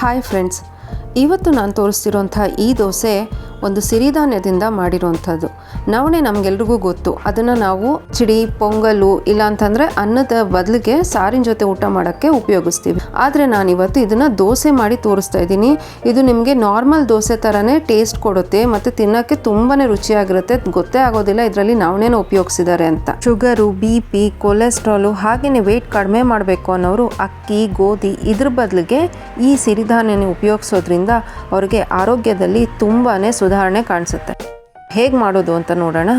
Hi friends ಇವತ್ತು ನಾನು ತೋರಿಸ್ತಿರೋಂಥ ಈ ದೋಸೆ ಒಂದು ಸಿರಿಧಾನ್ಯದಿಂದ ಮಾಡಿರುವಂಥದ್ದು. ನವಣೆ ನಮಗೆಲ್ರಿಗೂ ಗೊತ್ತು. ಅದನ್ನು ನಾವು ಚಿಡಿ, ಪೊಂಗಲು, ಇಲ್ಲ ಅಂತಂದರೆ ಅನ್ನದ ಬದಲಿಗೆ ಸಾರಿನ ಜೊತೆ ಊಟ ಮಾಡೋಕ್ಕೆ ಉಪಯೋಗಿಸ್ತೀವಿ. ಆದರೆ ನಾನಿವತ್ತು ಇದನ್ನು ದೋಸೆ ಮಾಡಿ ತೋರಿಸ್ತಾ ಇದ್ದೀನಿ. ಇದು ನಿಮಗೆ ನಾರ್ಮಲ್ ದೋಸೆ ಥರನೇ ಟೇಸ್ಟ್ ಕೊಡುತ್ತೆ ಮತ್ತು ತಿನ್ನೋಕ್ಕೆ ತುಂಬಾ ರುಚಿಯಾಗಿರುತ್ತೆ. ಗೊತ್ತೇ ಆಗೋದಿಲ್ಲ ಇದರಲ್ಲಿ ನವಣೆನ ಉಪಯೋಗಿಸಿದ್ದಾರೆ ಅಂತ. ಶುಗರು, ಬಿ ಪಿ, ಕೊಲೆಸ್ಟ್ರಾಲು ಹಾಗೆಯೇ ವೆಯ್ಟ್ ಕಡಿಮೆ ಮಾಡಬೇಕು ಅನ್ನೋರು ಅಕ್ಕಿ, ಗೋಧಿ ಇದ್ರ ಬದಲಿಗೆ ಈ ಸಿರಿಧಾನ್ಯನ ಉಪಯೋಗಿಸೋದ್ರಿಂದ ಅವ್ರಿಗೆ ಆರೋಗ್ಯದಲ್ಲಿ ತುಂಬಾ ಸುಧಾರಣೆ ಕಾಣಿಸುತ್ತೆ. ಹೇಗೆ ಮಾಡೋದು ಅಂತ ನೋಡೋಣ.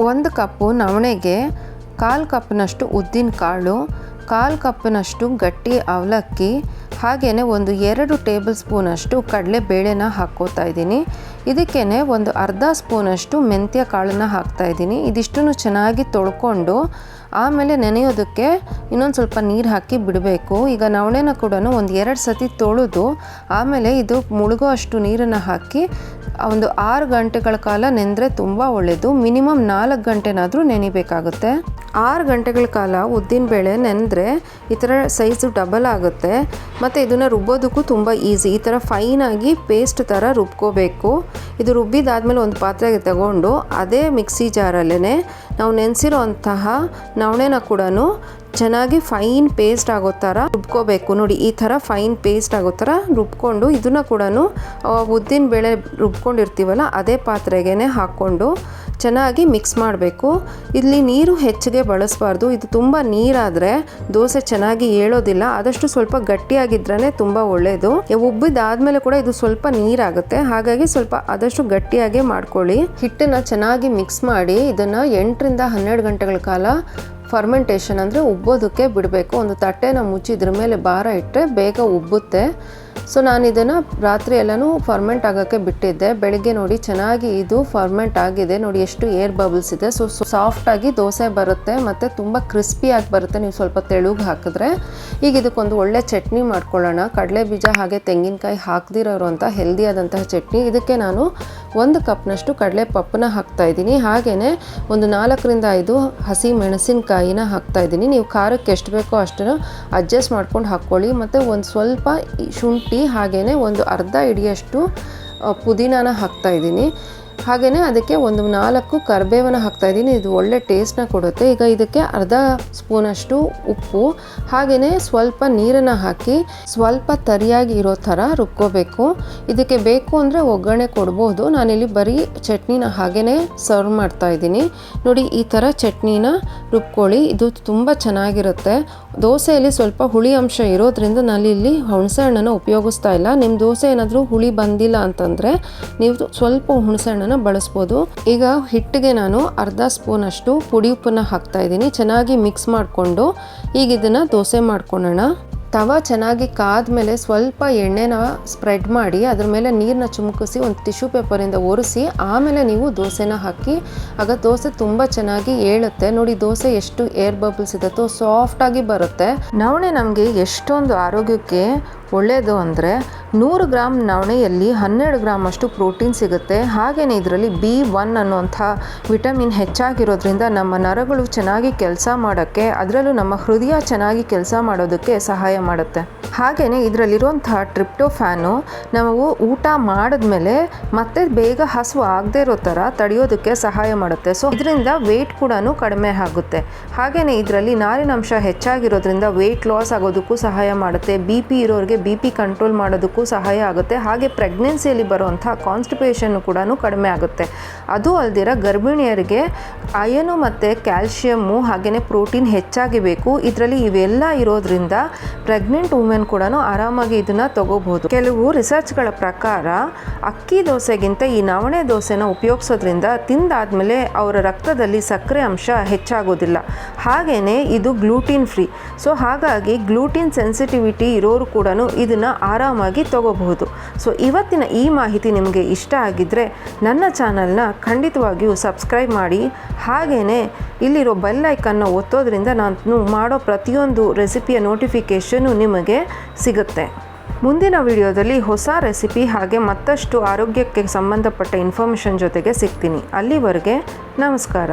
ಒಂದು ಕಪ್ಪು ನವಣೆಗೆ ಕಾಲು ಕಪ್ನಷ್ಟು ಉದ್ದಿನ ಕಾಳು, ಕಾಲು ಕಪ್ನಷ್ಟು ಗಟ್ಟಿ ಅವಲಕ್ಕಿ ಹಾಗೆಯೇ ಒಂದು ಎರಡು ಟೇಬಲ್ ಸ್ಪೂನಷ್ಟು ಕಡಲೆ ಬೇಳೆನ ಹಾಕ್ಕೋತಾ ಇದ್ದೀನಿ. ಇದಕ್ಕೇ ಒಂದು ಅರ್ಧ ಸ್ಪೂನಷ್ಟು ಮೆಂತ್ಯ ಕಾಳನ್ನ ಹಾಕ್ತಾ ಇದ್ದೀನಿ. ಇದಿಷ್ಟನ್ನು ಚೆನ್ನಾಗಿ ತೊಳ್ಕೊಂಡು ಆಮೇಲೆ ನೆನೆಯೋದಕ್ಕೆ ಇನ್ನೊಂದು ಸ್ವಲ್ಪ ನೀರು ಹಾಕಿ ಬಿಡಬೇಕು. ಈಗ ನವಣೆನ ಕೂಡ ಒಂದು ಎರಡು ಸತಿ ತೊಳೆದು ಆಮೇಲೆ ಇದು ಮುಳುಗೋ ಅಷ್ಟು ನೀರನ್ನು ಹಾಕಿ ಒಂದು ಆರು ಗಂಟೆಗಳ ಕಾಲ ನೆಂದರೆ ತುಂಬ ಒಳ್ಳೆಯದು ಮಿನಿಮಮ್ ನಾಲ್ಕು ಗಂಟೆನಾದರೂ ನೆನಿಬೇಕಾಗುತ್ತೆ. ಆರು ಗಂಟೆಗಳ ಕಾಲ ಉದ್ದಿನಬೇಳೆ ನೆನೆದ್ರೆ ಈ ಥರ ಸೈಜು ಡಬಲ್ ಆಗುತ್ತೆ. ಮತ್ತು ಇದನ್ನು ರುಬ್ಬೋದಕ್ಕೂ ತುಂಬ ಈಸಿ. ಈ ಥರ ಫೈನಾಗಿ ಪೇಸ್ಟ್ ಥರ ರುಬ್ಕೋಬೇಕು. ಇದು ರುಬ್ಬಿದಾದ್ಮೇಲೆ ಒಂದು ಪಾತ್ರೆಗೆ ತಗೊಂಡು ಅದೇ ಮಿಕ್ಸಿ ಜಾರಲ್ಲೇ ನಾವು ನೆನೆಸಿರೋ ಅಂತಹ ನವಣೆನ ಕೂಡ ಚೆನ್ನಾಗಿ ಫೈನ್ ಪೇಸ್ಟ್ ಆಗೋ ಥರ ರುಬ್ಕೋಬೇಕು. ನೋಡಿ, ಈ ಥರ ಫೈನ್ ಪೇಸ್ಟ್ ಆಗೋ ಥರ ರುಬ್ಕೊಂಡು ಇದನ್ನು ಕೂಡ ಉದ್ದಿನ ಬೇಳೆ ರುಬ್ಕೊಂಡಿರ್ತೀವಲ್ಲ, ಅದೇ ಪಾತ್ರೆಗೆ ಹಾಕ್ಕೊಂಡು ಚೆನ್ನಾಗಿ ಮಿಕ್ಸ್ ಮಾಡಬೇಕು. ಇಲ್ಲಿ ನೀರು ಹೆಚ್ಚಿಗೆ ಬಳಸಬಾರ್ದು. ಇದು ತುಂಬ ನೀರಾದರೆ ದೋಸೆ ಚೆನ್ನಾಗಿ ಏಳೋದಿಲ್ಲ. ಆದಷ್ಟು ಸ್ವಲ್ಪ ಗಟ್ಟಿಯಾಗಿದ್ರೇ ತುಂಬ ಒಳ್ಳೆಯದು ಉಬ್ಬಿದಾದ್ಮೇಲೆ ಕೂಡ ಇದು ಸ್ವಲ್ಪ ನೀರಾಗುತ್ತೆ. ಹಾಗಾಗಿ ಸ್ವಲ್ಪ ಆದಷ್ಟು ಗಟ್ಟಿಯಾಗಿ ಮಾಡ್ಕೊಳ್ಳಿ. ಹಿಟ್ಟನ್ನು ಚೆನ್ನಾಗಿ ಮಿಕ್ಸ್ ಮಾಡಿ ಇದನ್ನು ಎಂಟರಿಂದ ಹನ್ನೆರಡು ಗಂಟೆಗಳ ಕಾಲ ಫರ್ಮೆಂಟೇಷನ್ ಅಂದರೆ ಉಬ್ಬೋದಕ್ಕೆ ಬಿಡಬೇಕು. ಒಂದು ತಟ್ಟೆನ ಮುಚ್ಚಿ ಇದ್ರ ಮೇಲೆ ಭಾರ ಇಟ್ಟರೆ ಬೇಗ ಉಬ್ಬುತ್ತೆ. ಸೊ ನಾನು ಇದನ್ನು ರಾತ್ರಿ ಎಲ್ಲನೂ ಫರ್ಮೆಂಟ್ ಆಗೋಕ್ಕೆ ಬಿಟ್ಟಿದ್ದೆ. ಬೆಳಿಗ್ಗೆ ನೋಡಿ ಚೆನ್ನಾಗಿ ಇದು ಫರ್ಮೆಂಟ್ ಆಗಿದೆ. ನೋಡಿ ಎಷ್ಟು ಏರ್ ಬಬಲ್ಸ್ ಇದೆ. ಸೊ ಸಾಫ್ಟಾಗಿ ದೋಸೆ ಬರುತ್ತೆ ಮತ್ತು ತುಂಬ ಕ್ರಿಸ್ಪಿಯಾಗಿ ಬರುತ್ತೆ. ನೀವು ಸ್ವಲ್ಪ ತೆಳುಗೆ ಹಾಕಿದ್ರೆ. ಈಗ ಇದಕ್ಕೊಂದು ಒಳ್ಳೆ ಚಟ್ನಿ ಮಾಡ್ಕೊಳ್ಳೋಣ. ಕಡಲೆ ಬೀಜ ಹಾಗೆ ತೆಂಗಿನಕಾಯಿ ಹಾಕ್ದಿರೋರು ಅಂತ ಹೆಲ್ದಿ ಆದಂತಹ ಚಟ್ನಿ. ಇದಕ್ಕೆ ನಾನು ಒಂದು ಕಪ್ನಷ್ಟು ಕಡಲೆ ಪಪ್ಪನ ಹಾಕ್ತಾ ಇದ್ದೀನಿ. ಹಾಗೆಯೇ ಒಂದು ನಾಲ್ಕರಿಂದ ಐದು ಹಸಿ ಮೆಣಸಿನಕಾಯಿನ ಹಾಕ್ತಾ ಇದ್ದೀನಿ. ನೀವು ಖಾರಕ್ಕೆ ಎಷ್ಟು ಬೇಕೋ ಅಷ್ಟನ್ನು ಅಡ್ಜಸ್ಟ್ ಮಾಡ್ಕೊಂಡು ಹಾಕ್ಕೊಳ್ಳಿ. ಮತ್ತು ಒಂದು ಸ್ವಲ್ಪ ಶುಂಠಿ ಹಾಗೆಯೇ ಒಂದು ಅರ್ಧ ಇಡಿಯಷ್ಟು ಪುದೀನಾನ ಹಾಕ್ತಾ ಇದ್ದೀನಿ. ಹಾಗೆಯೇ ಅದಕ್ಕೆ ಒಂದು ನಾಲ್ಕು ಕರಿಬೇವನ ಹಾಕ್ತಾ ಇದ್ದೀನಿ. ಇದು ಒಳ್ಳೆ ಟೇಸ್ಟ್ನ ಕೊಡುತ್ತೆ. ಈಗ ಇದಕ್ಕೆ ಅರ್ಧ ಸ್ಪೂನಷ್ಟು ಉಪ್ಪು ಹಾಗೆಯೇ ಸ್ವಲ್ಪ ನೀರನ್ನು ಹಾಕಿ ಸ್ವಲ್ಪ ತರಿಯಾಗಿ ಇರೋ ಥರ ರುಬ್ಕೋಬೇಕು. ಇದಕ್ಕೆ ಬೇಕು ಅಂದರೆ ಒಗ್ಗರಣೆ ಕೊಡ್ಬೋದು. ನಾನಿಲ್ಲಿ ಬರೀ ಚಟ್ನಿನ ಹಾಗೆಯೇ ಸರ್ವ್ ಮಾಡ್ತಾ ಇದ್ದೀನಿ. ನೋಡಿ, ಈ ಥರ ಚಟ್ನಿನ ರುಬ್ಕೊಳ್ಳಿ. ಇದು ತುಂಬ ಚೆನ್ನಾಗಿರುತ್ತೆ. ದೋಸೆಯಲ್ಲಿ ಸ್ವಲ್ಪ ಹುಳಿ ಅಂಶ ಇರೋದ್ರಿಂದ ನಾನಿಲ್ಲಿ ಹುಣಸೆ ಹಣ್ಣನ್ನು ಉಪಯೋಗಿಸ್ತಾ ಇಲ್ಲ. ನಿಮ್ಮ ದೋಸೆ ಏನಾದರೂ ಹುಳಿ ಬಂದಿಲ್ಲ ಅಂತಂದರೆ ನೀವು ಸ್ವಲ್ಪ ಹುಣಸೆ ಹಣ್ಣನ್ನು ಬಳಸ್ಬೋದು. ಈಗ ಹಿಟ್ಟಿಗೆ ನಾನು ಅರ್ಧ ಸ್ಪೂನ್ ಅಷ್ಟು ಪುಡಿ ಉಪ್ಪನ್ನು ಹಾಕ್ತಾ ಇದ್ದೀನಿ. ಚೆನ್ನಾಗಿ ಮಿಕ್ಸ್ ಮಾಡಿಕೊಂಡು ಈಗ ಇದನ್ನು ದೋಸೆ ಮಾಡ್ಕೊಳ್ಳೋಣ. ತವ ಚೆನ್ನಾಗಿ ಕಾದ ಮೇಲೆ ಸ್ವಲ್ಪ ಎಣ್ಣೆನ ಸ್ಪ್ರೆಡ್ ಮಾಡಿ ಅದ್ರ ಮೇಲೆ ನೀರನ್ನ ಚುಮುಕಿಸಿ ಒಂದು ಟಿಶ್ಯೂ ಪೇಪರಿಂದ ಒರೆಸಿ, ಆಮೇಲೆ ನೀವು ದೋಸೆನ ಹಾಕಿ, ಆಗ ದೋಸೆ ತುಂಬ ಚೆನ್ನಾಗಿ ಏಳುತ್ತೆ. ನೋಡಿ, ದೋಸೆ ಎಷ್ಟು ಏರ್ ಬಬಲ್ಸ್ ಇರುತ್ತೋ ಸಾಫ್ಟಾಗಿ ಬರುತ್ತೆ. ನವಣೆ ನಮಗೆ ಎಷ್ಟೊಂದು ಆರೋಗ್ಯಕ್ಕೆ ಒಳ್ಳೆಯದು ಅಂದರೆ, ನೂರು ಗ್ರಾಮ್ ನವಣೆಯಲ್ಲಿ ಹನ್ನೆರಡು ಗ್ರಾಮ್ ಅಷ್ಟು ಪ್ರೋಟೀನ್ ಸಿಗುತ್ತೆ. ಹಾಗೆಯೇ ಇದರಲ್ಲಿ ಬಿ ಒನ್ ಅನ್ನುವಂಥ ವಿಟಮಿನ್ ಹೆಚ್ಚಾಗಿರೋದ್ರಿಂದ ನಮ್ಮ ನರಗಳು ಚೆನ್ನಾಗಿ ಕೆಲಸ ಮಾಡೋಕ್ಕೆ, ಅದರಲ್ಲೂ ನಮ್ಮ ಹೃದಯ ಚೆನ್ನಾಗಿ ಕೆಲಸ ಮಾಡೋದಕ್ಕೆ ಸಹಾಯ ಮಾಡುತ್ತೆ. ಹಾಗೆಯೇ ಇದರಲ್ಲಿರುವಂತಹ ಟ್ರಿಪ್ಟೋಫ್ಯಾನು ನಾವು ಊಟ ಮಾಡಿದ್ಮೇಲೆ ಮತ್ತೆ ಬೇಗ ಹಸುವು ಆಗದೇ ಇರೋ ಥರ ತಡೆಯೋದಕ್ಕೆ ಸಹಾಯ ಮಾಡುತ್ತೆ. ಸೊ ಇದರಿಂದ ವೆಯ್ಟ್ ಕೂಡ ಕಡಿಮೆ ಆಗುತ್ತೆ. ಹಾಗೆಯೇ ಇದರಲ್ಲಿ ನಾರಿನಂಶ ಹೆಚ್ಚಾಗಿರೋದ್ರಿಂದ ವೆಯ್ಟ್ ಲಾಸ್ ಆಗೋದಕ್ಕೂ ಸಹಾಯ ಮಾಡುತ್ತೆ. ಬಿ ಪಿ ಇರೋರಿಗೆ ಬಿ ಪಿ ಕಂಟ್ರೋಲ್ ಮಾಡೋದಕ್ಕೂ ಸಹಾಯ ಆಗುತ್ತೆ. ಹಾಗೆ ಪ್ರೆಗ್ನೆನ್ಸಿಯಲ್ಲಿ ಬರುವಂಥ ಕಾನ್ಸ್ಟಿಪೇಷನ್ನು ಕೂಡ ಕಡಿಮೆ ಆಗುತ್ತೆ. ಅದು ಅಲ್ದಿರ ಗರ್ಭಿಣಿಯರಿಗೆ ಅಯನು ಮತ್ತು ಕ್ಯಾಲ್ಶಿಯಮ್ಮು ಹಾಗೆಯೇ ಪ್ರೋಟೀನ್ ಹೆಚ್ಚಾಗಿ ಬೇಕು. ಇದರಲ್ಲಿ ಇವೆಲ್ಲ ಇರೋದ್ರಿಂದ ಪ್ರೆಗ್ನೆಂಟ್ ವುಮೆನ್ ಕೂಡ ಆರಾಮಾಗಿ ಇದನ್ನು ತಗೋಬಹುದು. ಕೆಲವು ರಿಸರ್ಚ್ಗಳ ಪ್ರಕಾರ ಅಕ್ಕಿ ದೋಸೆಗಿಂತ ಈ ನವಣೆ ದೋಸೆನ ಉಪಯೋಗಿಸೋದ್ರಿಂದ ತಿಂದಾದ್ಮೇಲೆ ಅವರ ರಕ್ತದಲ್ಲಿ ಸಕ್ಕರೆ ಅಂಶ ಹೆಚ್ಚಾಗೋದಿಲ್ಲ. ಹಾಗೆಯೇ ಇದು ಗ್ಲೂಟಿನ್ ಫ್ರೀ. ಸೊ ಹಾಗಾಗಿ ಗ್ಲೂಟಿನ್ ಸೆನ್ಸಿಟಿವಿಟಿ ಇರೋರು ಕೂಡ ಇದನ್ನು ಆರಾಮಾಗಿ ತಗೋಬಹುದು. ಸೊ ಇವತ್ತಿನ ಈ ಮಾಹಿತಿ ನಿಮಗೆ ಇಷ್ಟ ಆಗಿದ್ದರೆ ನನ್ನ ಚಾನಲ್ನ ಖಂಡಿತವಾಗಿಯೂ ಸಬ್ಸ್ಕ್ರೈಬ್ ಮಾಡಿ. ಹಾಗೆಯೇ ಇಲ್ಲಿರೋ ಬೆಲ್ ಐಕನ್ನು ಒತ್ತೋದ್ರಿಂದ ನಾನು ಮಾಡೋ ಪ್ರತಿಯೊಂದು ರೆಸಿಪಿಯ ನೋಟಿಫಿಕೇಷನು ನಿಮಗೆ ಸಿಗುತ್ತೆ. ಮುಂದಿನ ವಿಡಿಯೋದಲ್ಲಿ ಹೊಸ ರೆಸಿಪಿ ಹಾಗೆ ಮತ್ತಷ್ಟು ಆರೋಗ್ಯಕ್ಕೆ ಸಂಬಂಧಪಟ್ಟ ಇನ್ಫಾರ್ಮೇಷನ್ ಜೊತೆಗೆ ಸಿಗ್ತೀನಿ. ಅಲ್ಲಿವರೆಗೆ ನಮಸ್ಕಾರ.